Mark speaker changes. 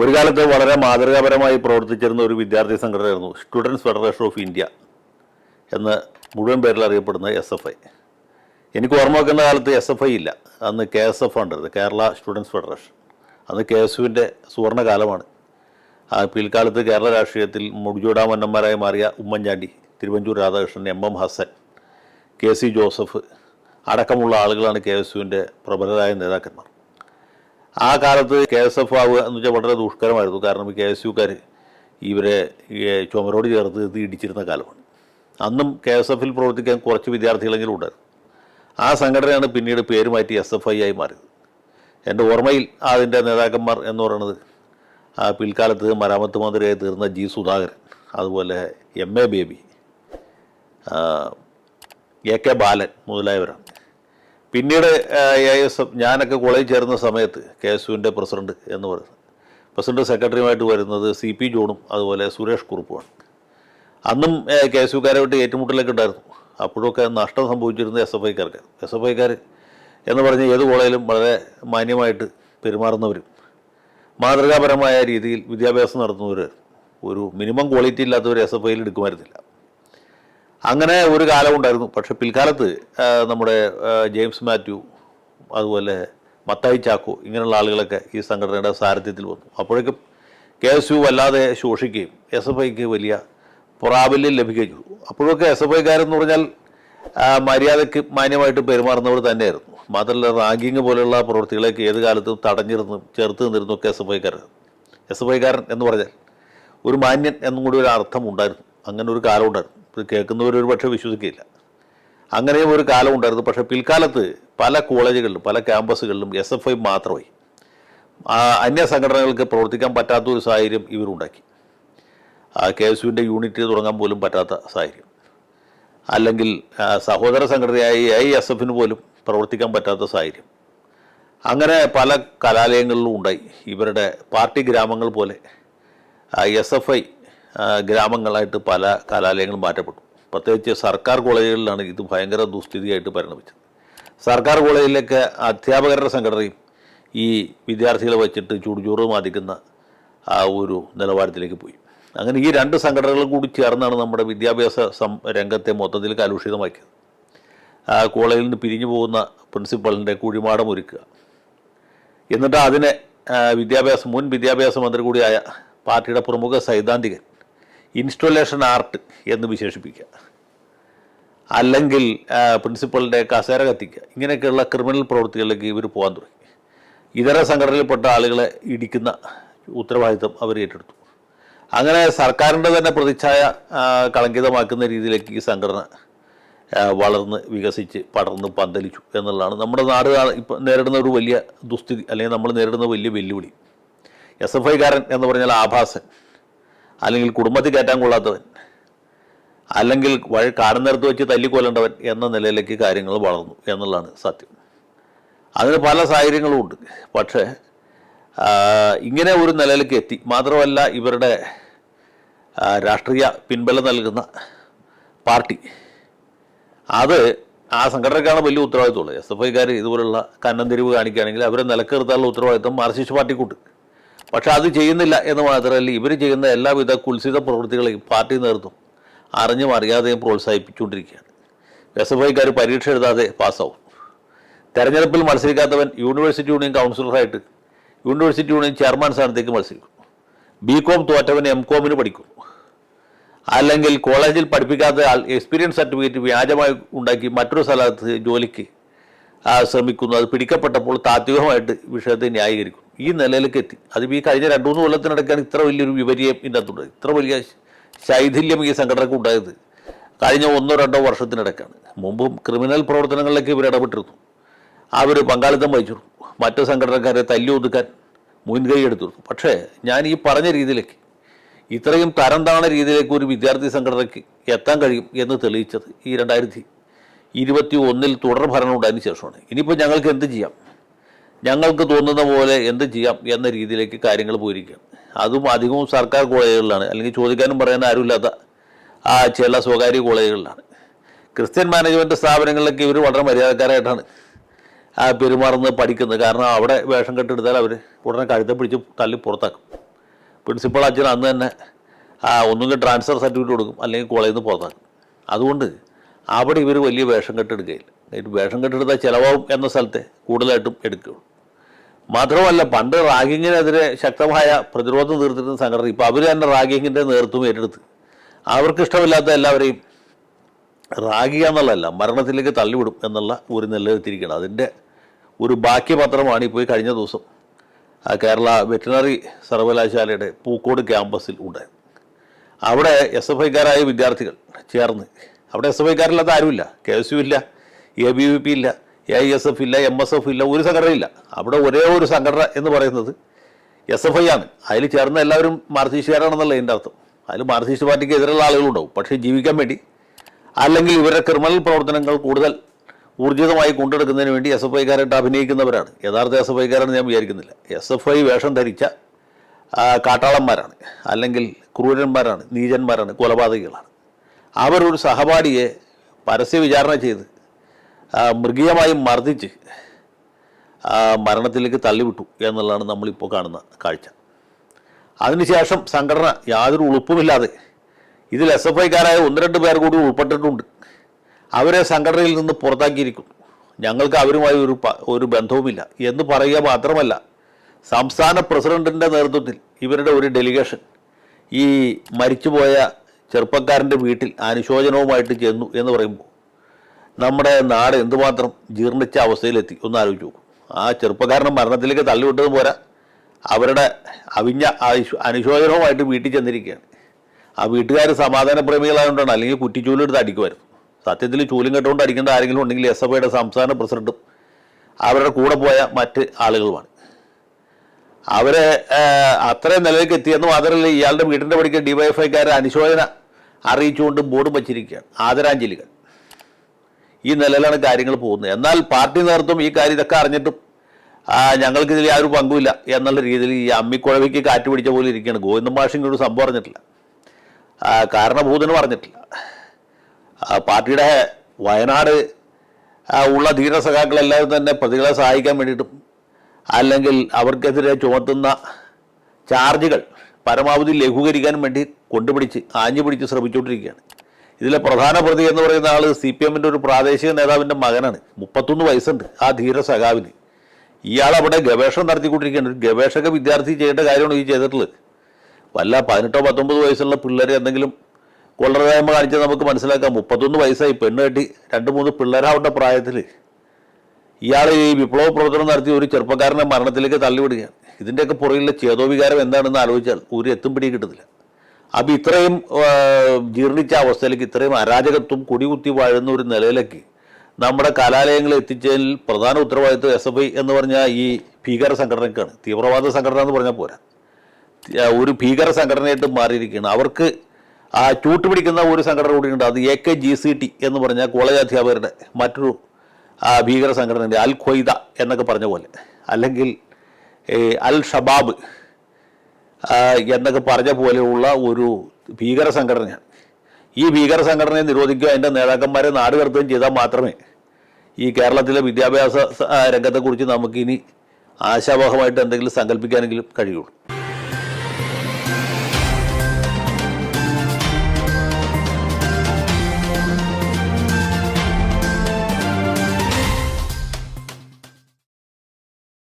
Speaker 1: ഒരു കാലത്ത് വളരെ മാതൃകാപരമായി പ്രവർത്തിച്ചിരുന്ന ഒരു വിദ്യാർത്ഥി സംഘടനയായിരുന്നു സ്റ്റുഡൻസ് ഫെഡറേഷൻ ഓഫ് ഇന്ത്യ എന്ന് മുഴുവൻ പേരിൽ അറിയപ്പെടുന്ന എസ് എഫ് ഐ. എനിക്ക് ഓർമ്മ വെക്കുന്ന കാലത്ത് എസ് എഫ് ഐ ഇല്ല. അന്ന് കെ എസ് എഫ് ഉണ്ടായിരുന്നു കേരള സ്റ്റുഡൻസ് ഫെഡറേഷൻ. അന്ന് കെ എസ് യുവിന്റെ സുവർണകാലമാണ്. ആ പിൽക്കാലത്ത് കേരള രാഷ്ട്രീയത്തിൽ മുടിചൂടാമന്നന്മാരായി മാറിയ Oommen Chandy Thiruvanchoor Radhakrishnan M M Hassan K C Joseph അടക്കമുള്ള ആളുകളാണ് കെ എസ് യുവിന്റെ പ്രബലരായ നേതാക്കന്മാർ. ആ കാലത്ത് കെ എസ് എഫ് ആവുക എന്ന് വെച്ചാൽ വളരെ ദുഷ്കരമായിരുന്നു. കാരണം കെ എസ് യുക്കാർ ഇവരെ ചുമരോട് ചേർത്ത് ഇടിച്ചിരുന്ന കാലമാണ്. അന്നും കെ എസ് എഫിൽ പ്രവർത്തിക്കാൻ കുറച്ച് വിദ്യാർത്ഥികളെങ്കിലും ഉണ്ടായിരുന്നു. ആ സംഘടനയാണ് പിന്നീട് പേര് മാറ്റി എസ് എഫ് ഐ ആയി മാറിയത്. എന്റെ ഓർമ്മയിൽ അതിന്റെ നേതാക്കന്മാർ എന്ന് പറയുന്നത് ആ പിൽക്കാലത്ത് മരാമത്ത് മന്ത്രിയായി തീർന്ന ജി സുധാകരൻ അതുപോലെ M A Baby A K Balan മുതലായവരാണ്. പിന്നീട് എ എസ് ഞാനൊക്കെ കോളേജിൽ ചേർന്ന സമയത്ത് കെ എസ് യുവിന്റെ പ്രസിഡന്റ് എന്ന് പറയുന്നത്. പ്രസിഡന്റ് സെക്രട്ടറിയുമായിട്ട് വരുന്നത് സി പി ജോണും അതുപോലെ സുരേഷ് കുറുപ്പുമാണ്. അന്നും കെ എസ് യുക്കാരായിട്ട് ഏറ്റുമുട്ടലൊക്കെ ഉണ്ടായിരുന്നു അപ്പോഴൊക്കെ നഷ്ടം സംഭവിച്ചിരുന്നത് എസ് എഫ് ഐക്കാർക്ക്. എസ് എഫ് ഐക്കാർ എന്ന് പറഞ്ഞ് ഏത് കോളേജിലും വളരെ മാന്യമായിട്ട് പെരുമാറുന്നവരും മാതൃകാപരമായ രീതിയിൽ വിദ്യാഭ്യാസം നടത്തുന്നവർ ഒരു മിനിമം ക്വാളിറ്റി ഇല്ലാത്തവർ എസ് എഫ് ഐയിൽ എടുക്കുമായിരുന്നില്ല. അങ്ങനെ ഒരു കാലമുണ്ടായിരുന്നു പക്ഷെ പിൽക്കാലത്ത് നമ്മുടെ ജെയിംസ് മാത്യു അതുപോലെ മത്തായി ചാക്കോ ഇങ്ങനെയുള്ള ആളുകളൊക്കെ ഈ സംഘടനയുടെ സാരഥ്യത്തിൽ വന്നു. അപ്പോഴേക്കും കെ എസ് യു വല്ലാതെ ശോഷിക്കുകയും എസ് എഫ് ഐക്ക് വലിയ പ്രാബല്യം ലഭിക്കുകയും ചെയ്തു. അപ്പോഴൊക്കെ എസ് എഫ് ഐക്കാരെന്ന് പറഞ്ഞാൽ മര്യാദയ്ക്ക് മാന്യമായിട്ട് പെരുമാറുന്നവർ തന്നെയായിരുന്നു. മാത്രമല്ല റാങ്കിങ് പോലെയുള്ള പ്രവൃത്തികളെയൊക്കെ ഏത് കാലത്തും തടഞ്ഞിരുന്നു ചേർത്ത് നിന്നിരുന്നു ഒക്കെ എസ് എഫ് ഐക്കാരൻ എസ് എഫ് ഐക്കാരൻ എന്ന് പറഞ്ഞാൽ ഒരു മാന്യൻ എന്നും കൂടി ഒരു അർത്ഥം ഉണ്ടായിരുന്നു. അങ്ങനെ ഒരു കാലം ഉണ്ടായിരുന്നു. ഇത് കേൾക്കുന്നവർ ഒരു പക്ഷേ വിശ്വസിക്കില്ല അങ്ങനെയും ഒരു കാലം ഉണ്ടായിരുന്നു. പക്ഷേ പിൽക്കാലത്ത് പല കോളേജുകളിലും പല ക്യാമ്പസുകളിലും എസ് എഫ് ഐ മാത്രമായി. അന്യ സംഘടനകൾക്ക് പ്രവർത്തിക്കാൻ പറ്റാത്ത ഒരു സാഹചര്യം ഇവരുണ്ടാക്കി കെ എസ് യുവിന്റെ യൂണിറ്റ് തുടങ്ങാൻ പോലും പറ്റാത്ത സാഹചര്യം. അല്ലെങ്കിൽ സഹോദര സംഘടനയായ ഐ എസ് എഫിന് പോലും പ്രവർത്തിക്കാൻ പറ്റാത്ത സാഹചര്യം. അങ്ങനെ പല കലാലയങ്ങളിലും ഉണ്ടായി. ഇവരുടെ പാർട്ടി ഗ്രാമങ്ങൾ പോലെ എസ് എഫ് ഐ ഗ്രാമങ്ങളായിട്ട് പല കലാലയങ്ങളും മാറ്റപ്പെട്ടു. പ്രത്യേകിച്ച് സർക്കാർ കോളേജുകളിലാണ് ഇത് ഭയങ്കര ദുസ്ഥിതിയായിട്ട് പരിണമിച്ചത്. സർക്കാർ കോളേജിലൊക്കെ അധ്യാപകരുടെ സംഘടനയും ഈ വിദ്യാർത്ഥികളെ വെച്ചിട്ട് ചൂടുചൂറ് മാതിക്കുന്ന ആ ഒരു നിലവാരത്തിലേക്ക് പോയി. അങ്ങനെ ഈ രണ്ട് സംഘടനകളും കൂടി ചേർന്നാണ് നമ്മുടെ വിദ്യാഭ്യാസ രംഗത്തെ മൊത്തത്തിൽ കലുഷിതമാക്കിയത്. ആ കോളേജിൽ നിന്ന് പിരിഞ്ഞു പോകുന്ന പ്രിൻസിപ്പളിന്റെ കുഴിമാടം ഒരുക്കുക. എന്നിട്ട് അതിനെ വിദ്യാഭ്യാസ മുൻ വിദ്യാഭ്യാസ മന്ത്രി കൂടിയായ പാർട്ടിയുടെ പ്രമുഖ സൈദ്ധാന്തികൻ ഇൻസ്റ്റലേഷൻ ആർട്ട് എന്ന് വിശേഷിപ്പിക്കുക. അല്ലെങ്കിൽ പ്രിൻസിപ്പളിന്റെ കസേര കത്തിക്കുക. ഇങ്ങനെയൊക്കെയുള്ള ക്രിമിനൽ പ്രവൃത്തികളിലേക്ക് ഇവർ പോകാൻ തുടങ്ങി. ഇതര സംഘടനയിൽപ്പെട്ട ആളുകളെ ഇടിക്കുന്ന ഉത്തരവാദിത്വം അവർ ഏറ്റെടുത്തു. അങ്ങനെ സർക്കാരിന്റെ തന്നെ പ്രതിച്ഛായ കളങ്കിതമാക്കുന്ന രീതിയിലേക്ക് ഈ സംഘടന വളർന്ന് വികസിച്ച് പടർന്ന് പന്തലിച്ചു എന്നുള്ളതാണ്. നമ്മുടെ നാട് ഇപ്പം നേരിടുന്ന ഒരു വലിയ ദുസ്ഥിതി അല്ലെങ്കിൽ നമ്മൾ നേരിടുന്ന വലിയ വെല്ലുവിളി. എസ് എഫ് ഐക്കാരൻ എന്ന് പറഞ്ഞാൽ ആഭാസൻ. അല്ലെങ്കിൽ കുടുംബത്തിൽ കയറ്റാൻ കൊള്ളാത്തവൻ അല്ലെങ്കിൽ വഴി കാടുന്നിടത്ത് വെച്ച് തല്ലിക്കൊല്ലേണ്ടവൻ എന്ന നിലയിലേക്ക് കാര്യങ്ങൾ വളർന്നു എന്നുള്ളതാണ് സത്യം. അതിന് പല സാഹചര്യങ്ങളും ഉണ്ട്. പക്ഷേ ഇങ്ങനെ ഒരു നിലയിലേക്ക് എത്തി. മാത്രമല്ല ഇവരുടെ രാഷ്ട്രീയ പിൻബലം നൽകുന്ന പാർട്ടി അത് ആ സംഘടനക്കാണ് വലിയ ഉത്തരവാദിത്തമുള്ളത് എസ് എഫ് ഐക്കാർ ഇതുപോലുള്ള കന്നം തിരിവ് കാണിക്കുകയാണെങ്കിൽ അവരെ നിലക്കെടുത്താനുള്ള ഉത്തരവാദിത്തം മാർക്സിസ്റ്റ് പാർട്ടിക്കുണ്ട്. പക്ഷെ അത് ചെയ്യുന്നില്ല എന്ന് മാത്രമല്ല ഇവർ ചെയ്യുന്ന എല്ലാവിധ കുൽസിത പ്രവൃത്തികളെയും പാർട്ടി നേതൃത്വം അറിഞ്ഞും അറിയാതെയും പ്രോത്സാഹിപ്പിച്ചുകൊണ്ടിരിക്കുകയാണ്. എസ് എഫ് ഐക്കാർ പരീക്ഷ എഴുതാതെ പാസ്സാവും. തെരഞ്ഞെടുപ്പിൽ മത്സരിക്കാത്തവൻ യൂണിവേഴ്സിറ്റി യൂണിയൻ കൗൺസിലറായിട്ട് യൂണിവേഴ്സിറ്റി യൂണിയൻ ചെയർമാൻ സ്ഥാനത്തേക്ക് മത്സരിക്കും. ബി കോം തോറ്റവൻ എം കോമിന് പഠിക്കും. അല്ലെങ്കിൽ കോളേജിൽ പഠിപ്പിക്കാത്ത ആൾ എക്സ്പീരിയൻസ് സർട്ടിഫിക്കറ്റ് വ്യാജമായി ഉണ്ടാക്കി മറ്റൊരു സ്ഥലത്ത് ജോലിക്ക് ശ്രമിക്കുന്നു. അത് പിടിക്കപ്പെട്ടപ്പോൾ താത്വികമായിട്ട് വിഷയത്തെ ന്യായീകരിക്കും. ഈ നിലയിലേക്ക് എത്തി അതിപ്പോൾ ഈ കഴിഞ്ഞ രണ്ടു മൂന്ന് കൊല്ലത്തിനിടയ്ക്കാണ് ഇത്ര വലിയൊരു വിപര്യം ഇതിനകത്തുണ്ട്. ഇത്ര വലിയ ശൈഥില്യം ഈ സംഘടനക്ക് ഉണ്ടായത്. കഴിഞ്ഞ ഒന്നോ രണ്ടോ വർഷത്തിനിടയ്ക്കാണ്. മുമ്പും ക്രിമിനൽ പ്രവർത്തനങ്ങളിലേക്ക് ഇവർ ഇടപെട്ടിരുന്നു. അവർ പങ്കാളിത്തം വഹിച്ചിരുന്നു. മറ്റു സംഘടനക്കാരെ തല്ലി ഒതുക്കാൻ മുൻകൈ എടുത്തിരുന്നു. പക്ഷേ ഞാൻ ഈ പറഞ്ഞ രീതിയിലേക്ക് ഇത്രയും തരം താണ രീതിയിലേക്ക് ഒരു വിദ്യാർത്ഥി സംഘടനയ്ക്ക് എത്താൻ കഴിയും എന്ന് തെളിയിച്ചത് ഈ രണ്ടായിരത്തി ഇരുപത്തി ഒന്നിൽ തുടർ ഭരണം ഉണ്ടായതിനു ശേഷമാണ്. ഇനിയിപ്പോൾ ഞങ്ങൾക്ക് എന്ത് ചെയ്യാം? ഞങ്ങൾക്ക് തോന്നുന്ന പോലെ എന്ത് ചെയ്യാം എന്ന രീതിയിലേക്ക് കാര്യങ്ങൾ പോയിരിക്കുകയാണ് അതും അധികവും സർക്കാർ കോളേജുകളിലാണ്. അല്ലെങ്കിൽ ചോദിക്കാനും പറയാനും ആരുമില്ലാത്ത ആ ചില സ്വകാര്യ കോളേജുകളിലാണ്. ക്രിസ്ത്യൻ മാനേജ്മെന്റ് സ്ഥാപനങ്ങളിലൊക്കെ ഇവർ വളരെ മര്യാദക്കാരായിട്ടാണ് ആ പെരുമാറുന്നത് പഠിക്കുന്നത്. കാരണം അവിടെ വേഷം കെട്ടെടുത്താൽ അവർ ഉടനെ കഴുത്തെ പിടിച്ച് തള്ളി പുറത്താക്കും. പ്രിൻസിപ്പൾ അച്ഛൻ അന്ന് തന്നെ ആ, ഒന്നുകിൽ ട്രാൻസ്ഫർ സർട്ടിഫിക്കറ്റ് കൊടുക്കും അല്ലെങ്കിൽ കോളേജിൽ നിന്ന് പുറത്താക്കും. അതുകൊണ്ട് അവിടെ ഇവർ വലിയ വേഷം കെട്ടെടുക്കുകയില്ല. വേഷം കെട്ടെടുത്താൽ ചിലവാകും എന്ന സ്ഥലത്തെ കൂടുതലായിട്ടും എടുക്കുകയുള്ളൂ. മാത്രമല്ല പണ്ട് റാഗിങ്ങിനെതിരെ ശക്തമായ പ്രതിരോധം തീർത്തിരുന്ന സംഘടന ഇപ്പോൾ അവർ തന്നെ റാഗിങ്ങിന്റെ നേതൃത്വം ഏറ്റെടുത്ത്. അവർക്ക് ഇഷ്ടമില്ലാത്ത എല്ലാവരെയും റാഗിക എന്നുള്ളതല്ല മരണത്തിലേക്ക് തള്ളിവിടും എന്നുള്ള ഒരു നിലനിർത്തിയിരിക്കണം അതിന്റെ ഒരു ബാക്കി പത്രമാണ് ഇപ്പോൾ കഴിഞ്ഞ ദിവസം കേരള വെറ്റിനറി സർവകലാശാലയുടെ പൂക്കോട് ക്യാമ്പസിൽ ഉണ്ട് അവിടെ എസ് എഫ് ഐക്കാരായ വിദ്യാർത്ഥികൾ ചേർന്ന് അവിടെ എസ് എഫ് ഐക്കാരില്ലാത്ത ആരുമില്ല. കെ എസ് യു ഇല്ല എ ബി വി പി ഇല്ല എ ഐ എസ് എഫ് ഇല്ല എം എസ് എഫ് ഇല്ല ഒരു സംഘടനയില്ല അവിടെ ഒരേ ഒരു സംഘടന എന്ന് പറയുന്നത് എസ് എഫ് ഐ ആണ്. അതിൽ ചേർന്ന എല്ലാവരും മാർസിസ്റ്റുകാരാണെന്നല്ല എന്റെ അർത്ഥം. അതിൽ മാർസിസ്റ്റ് പാർട്ടിക്ക് എതിരുള്ള ആളുകളുണ്ടാവും. പക്ഷേ ജീവിക്കാൻ വേണ്ടി അല്ലെങ്കിൽ ഇവരുടെ ക്രിമിനൽ പ്രവർത്തനങ്ങൾ കൂടുതൽ ഊർജിതമായി കൊണ്ടെടുക്കുന്നതിന് വേണ്ടി എസ് എഫ് ഐക്കാരായിട്ട് അഭിനയിക്കുന്നവരാണ്. യഥാർത്ഥ എസ് എഫ് ഐക്കാരാണെന്ന് ഞാൻ വിചാരിക്കുന്നില്ല. എസ് എഫ് ഐ വേഷം ധരിച്ച കാട്ടാളന്മാരാണ്. അല്ലെങ്കിൽ ക്രൂരന്മാരാണ് നീചന്മാരാണ് കൊലപാതകികളാണ്. അവരൊരു സഹപാഠിയെ പരസ്യ വിചാരണ ചെയ്ത് മൃഗീയമായി മർദ്ദിച്ച് മരണത്തിലേക്ക് തള്ളിവിട്ടു എന്നുള്ളതാണ് നമ്മളിപ്പോൾ കാണുന്ന കാഴ്ച. അതിനുശേഷം സംഘടന യാതൊരു ഉളുപ്പുമില്ലാതെ ഇതിൽ എസ് എഫ് ഐക്കാരായ ഒന്ന് രണ്ട് പേർ കൂടി ഉൾപ്പെട്ടിട്ടുണ്ട്. അവരെ സംഘടനയിൽ നിന്ന് പുറത്താക്കിയിരിക്കുന്നു ഞങ്ങൾക്ക് അവരുമായി ഒരു ഒരു ബന്ധവുമില്ല. എന്ന് പറയുക മാത്രമല്ല സംസ്ഥാന പ്രസിഡന്റിന്റെ നേതൃത്വത്തിൽ ഇവരുടെ ഒരു ഡെലിഗേഷൻ ഈ മരിച്ചുപോയ ചെറുപ്പക്കാരന്റെ വീട്ടിൽ അനുശോചനവുമായിട്ട് ചെന്നു എന്ന് പറയുമ്പോൾ നമ്മുടെ നാട് എന്തുമാത്രം ജീർണിച്ച അവസ്ഥയിലെത്തി? ഒന്ന് ആലോചിച്ച് ആ ചെറുപ്പക്കാരനെ മരണത്തിലേക്ക് തള്ളിവിട്ടത് പോരാ. അവരുടെ അവിഞ്ഞ അനുശോചനവുമായിട്ട് വീട്ടിൽ ചെന്നിരിക്കുകയാണ്. ആ വീട്ടുകാർ സമാധാന പ്രേമികളായതുകൊണ്ടാണ് അല്ലെങ്കിൽ കുറ്റിച്ചൂലെടുത്ത് അടിക്കുമായിരുന്നു. സത്യത്തിൽ ചൂലും കെട്ടുകൊണ്ട് അടിക്കേണ്ട ആരെങ്കിലും ഉണ്ടെങ്കിൽ എസ് എഫ് ഐയുടെ സംസ്ഥാന പ്രസിഡന്റും അവരുടെ കൂടെ പോയ മറ്റ് ആളുകളുമാണ്. അവരെ അത്രയും നിലയിലേക്ക് എത്തിയെന്ന് മാത്രമല്ല ഇയാളുടെ വീടിന്റെ പടിക്ക് ഡിവൈഎഫ്ഐക്കാരെ അനുശോചന അറിയിച്ചുകൊണ്ട് ബോർഡ് വച്ചിരിക്കുകയാണ്. ആദരാഞ്ജലികൾ. ഈ നിലയിലാണ് കാര്യങ്ങൾ പോകുന്നത്. എന്നാൽ പാർട്ടി നേതൃത്വം ഈ കാര്യം ഇതൊക്കെ അറിഞ്ഞിട്ടും ഞങ്ങൾക്ക് ഇതിൽ യാതൊരു പങ്കുമില്ല എന്നുള്ള രീതിയിൽ ഈ അമ്മിക്കുഴവിക്ക് കാറ്റ് പിടിച്ച പോലെ ഇരിക്കുകയാണ്. ഗോവിന്ദൻ മാഷിന്റെ ഒരു സംഭവം അറിഞ്ഞിട്ടില്ല. കാരണഭൂതന് പറഞ്ഞിട്ടില്ല പാർട്ടിയുടെ വയനാട് ഉള്ള ധീര സഖാക്കളെല്ലാവരും തന്നെ പ്രതികളെ സഹായിക്കാൻ വേണ്ടിയിട്ടും അല്ലെങ്കിൽ അവർക്കെതിരെ ചുമത്തുന്ന ചാർജുകൾ പരമാവധി ലഘൂകരിക്കാൻ വേണ്ടി കൊണ്ടുപിടിച്ച് ആഞ്ഞു പിടിച്ച് ശ്രമിച്ചുകൊണ്ടിരിക്കുകയാണ്. ഇതിലെ പ്രധാന പ്രതി എന്ന് പറയുന്ന ആൾ സി പി എമ്മിന്റെ ഒരു പ്രാദേശിക നേതാവിന്റെ മകനാണ്. മുപ്പത്തൊന്ന് വയസ്സുണ്ട് ആ ധീര സഖാവിന്. ഇയാൾ അവിടെ ഗവേഷണം നടത്തിക്കൊണ്ടിരിക്കുകയാണ്. ഒരു ഗവേഷക വിദ്യാർത്ഥി ചെയ്യേണ്ട കാര്യമാണ് ഈ ചെയ്തിട്ടുള്ളത്. വല്ല പതിനെട്ടോ പത്തൊമ്പത് വയസ്സുള്ള പിള്ളേരെ എന്തെങ്കിലും കൊള്ളരായ്മ കാണിച്ചാൽ നമുക്ക് മനസ്സിലാക്കാം. മുപ്പത്തൊന്ന് വയസ്സായി പെണ്ണ് കെട്ടി രണ്ട് മൂന്ന് പിള്ളേരാവേണ്ട പ്രായത്തിൽ ഇയാൾ ഈ വിപ്ലവ പ്രവർത്തനം നടത്തി ഒരു ചെറുപ്പക്കാരനെ മരണത്തിലേക്ക് തള്ളിവിടുകയാണ്. ഇതിന്റെയൊക്കെ പുറകിലെ ചേതോവികാരം എന്താണെന്ന് ആലോചിച്ചാൽ ഒരു എത്തും പിടി കിട്ടുന്നില്ല അപ്പം ഇത്രയും ജീർണിച്ച അവസ്ഥയിലേക്ക് ഇത്രയും അരാജകത്വം കൊടികുത്തി വാഴുന്ന ഒരു നിലയിലേക്ക് നമ്മുടെ കലാലയങ്ങളെ എത്തിച്ചതിൽ പ്രധാന ഉത്തരവാദിത്വം എസ് എഫ് ഐ എന്ന് പറഞ്ഞാൽ ഈ ഭീകര സംഘടനയ്ക്കാണ് തീവ്രവാദ സംഘടന എന്ന് പറഞ്ഞാൽ പോരാ. ഒരു ഭീകര സംഘടനയായിട്ട് മാറിയിരിക്കുകയാണ്. അവർക്ക് ആ ചൂട്ടുപിടിക്കുന്ന ഒരു സംഘടന കൂടിയുണ്ട്. അത് A K G C T എന്ന് പറഞ്ഞ കോളേജ് അധ്യാപകരുടെ മറ്റൊരു ഭീകര സംഘടനയുണ്ട്. അൽ ഖ്വയ്ദ എന്നൊക്കെ പറഞ്ഞ പോലെ. അല്ലെങ്കിൽ അൽ ഷബാബ് എന്നൊക്കെ പറഞ്ഞ പോലെയുള്ള ഒരു ഭീകര സംഘടനയാണ്. ഈ ഭീകര സംഘടനയെ നിരോധിക്കുക അതിന്റെ നേതാക്കന്മാരെ നാട് കടത്തുകയും ചെയ്താൽ മാത്രമേ ഈ കേരളത്തിലെ വിദ്യാഭ്യാസ രംഗത്തെക്കുറിച്ച് നമുക്കിനി ആശാവഹമായിട്ട് എന്തെങ്കിലും സങ്കല്പിക്കാനെങ്കിലും കഴിയുള്ളൂ.